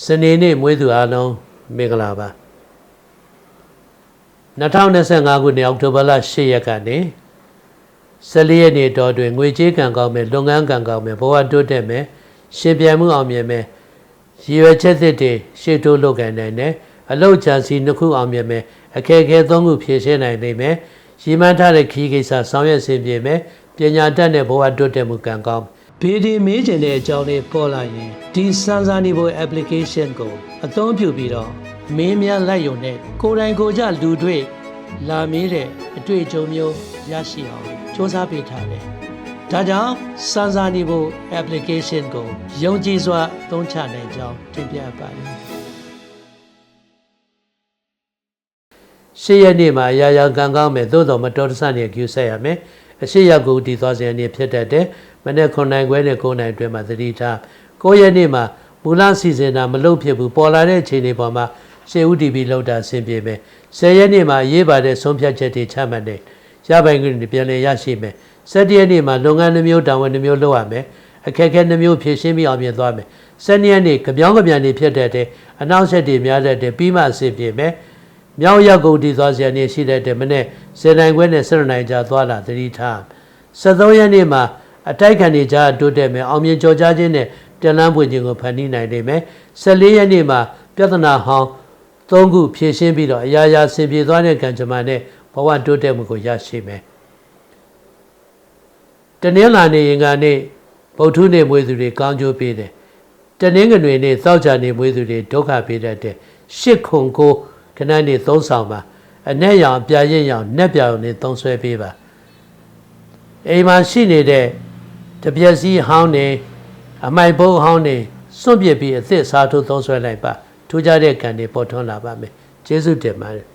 စနေနေ့မွေးသူအားလုံးမင်္ဂလာပါ2025ခုနှစ်အောက်တိုဘာလ10ရက်ကနေ14ရက်နေ့တော်တွင်ငွေကြေးကံကောင်းမယ်လုပ်ငန်းကံကောင်းမယ်ဘဝတိုးတက်မယ်ရှင်ပြန်မှုအောင်မြင်မယ်ရည်ရွယ်ချက်သစ်တွေရှေ့တိုးလုပ်ကိုင်နိုင်တယ်အလောက်ချန်စီနှစ်ခုအောင်မြင်မယ်အခက်အခဲသုံးခုဖြေရှင်းနိုင်နိုင်မယ်ရည်မှန်းထားတဲ့ခီးကိစ္စဆောင်ရွက်ဆင်ပြေမယ်ပညာတတ်တဲ့ဘဝတိုးတက်မှုကံကောင်း ဘေဒီမေးကျင်တဲ့အကြောင်းလေးပေါ်လာရင်ဒီစမ်းစာနေဖို့ application ကိုအသုံးပြုပြီးတော့မင်းများလိုက်ရုံနဲ့ကိုယ်တိုင်ကိုယ်ကြလူတွေ့လာမေးတဲ့အတွေ့အကြုံမျိုးရရှိအောင်စ조사ပေးထားတယ်။ဒါကြောင့်စမ်းစာနေဖို့ application ကိုယုံကြည်စွာသုံးချနိုင်ကြောင်းတင်ပြပါတယ်။ရှေ့ရက်နေ့မှာရာရာကံကောင်းမယ်သို့တော်မတော်တဆနဲ့ကျူဆက်ရမယ်။ အရှိရက်ကိုတည်သွားစဉ်နေ့ဖြစ်တတ်တယ်။မနေ့9နိုင်ခွဲနဲ့9နိုင်အတွင်းမှာသတိထား9ရက်နေ့မှာမူလစီစဉ်တာမလုပ်ဖြစ်ဘူးပေါ်လာတဲ့ချိန်တွေပေါ်မှာရှေ့ဦးတီဗီလောက်တာဆင်ပြေမယ်။10ရက်နေ့မှာရေးပါတဲ့ဆုံးဖြတ်ချက်တွေချမှတ်တယ်။ရပိုင်ခွင့်တွေပြန်လည်ရရှိမယ်။17ရက်နေ့မှာလုပ်ငန်းတစ်မျိုးတာဝန်တစ်မျိုးလုပ်ရမယ်။အခက်အခဲတစ်မျိုးဖြေရှင်းပြီးအောင်မြင်သွားမယ်။12ရက်နေ့ကြပြောင်းကြပြန်နေဖြစ်တဲ့အနောက်ဆက်တွေများတဲ့ပြီးမှအဆင်ပြေမယ်။ မြောက်ရောက်ကုန်တည်သွားစရာနေရှိတဲ့မနေ့10နိုင်ခွဲနဲ့17နိုင်ကြာသွားလာသတိထား73ရက်နေ့မှာအတိုက်ခံနေကြတိုးတက်မယ်အောင်မြင်ကြော်ကြားခြင်းနဲ့ပြန်လန်းပွင့်ခြင်းကိုဖန်တီးနိုင်နိုင်မယ်14ရက်နေ့မှာပြဿနာဟောင်း၃ခုဖြေရှင်းပြီးတော့အရာရာဆင်ပြေသွားတဲ့ကံကြမ္မာနဲ့ဘဝတိုးတက်မှုကိုရရှိမယ်တနင်္လာနေ့ရင်ကနေဗုဒ္ဓနေ့မွေးသူတွေကောင်းကျိုးပေးတယ်တနင်္ဂနွေနေ့သောကြာနေ့မွေးသူတွေဒုက္ခပေးတတ်တယ်ရှစ်ခုကို ခဏနေသုံးဆောင်ပါအ내ရောင်ပြရင်ရောင်နှက်ပြောင်နေသုံးဆွဲပေးပါအိမ်မှာရှိနေတဲ့တပြက်စီဟောင်းနေအမိုက်ဘုံဟောင်းနေစွန့်ပစ်ပြီးအသစ်စားထိုးသုံးဆွဲလိုက်ပါထူးခြားတဲ့ကံတွေပေါ်ထွန်းလာပါမယ်ကျေးဇူးတင်ပါတယ်